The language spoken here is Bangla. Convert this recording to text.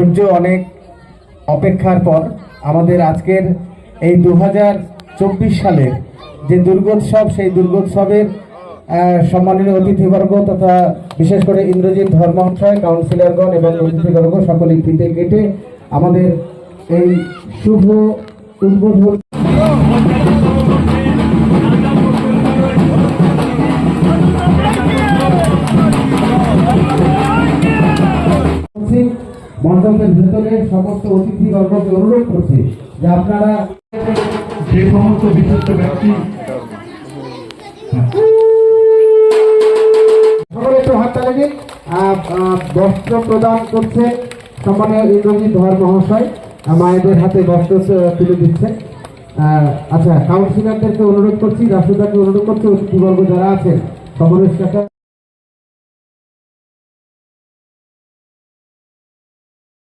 ধৈর্য অনেক অপেক্ষার পর আমাদের আজকের এই দু সালের যে দুর্গোৎসব সেই দুর্গোৎসবের আহ, সম্মানীয় অতিথিবর্গ তথা বিশেষ করে ইন্দ্রজিৎ ধর্মাংশয় কাউন্সিলরগণ এবং অতিথিবর্গ সকলে ফিতে কেটে আমাদের এই শুভ উদ্বোধন মণ্ডপের ভেতরে সমস্ত অতিথিবর্গকে অনুরোধ করছি যে আপনারা যে সমস্ত বিশিষ্ট ব্যক্তি বস্ত্র প্রদান করছে মায়েদের হাতে বস্ত্র তুলে দিচ্ছে। আচ্ছা কাউন্সিলরদেরকে অনুরোধ করছি রাষ্ট্রদাকে অনুরোধ করছি, অতিথিবর্গ যারা আছেন সমরেশ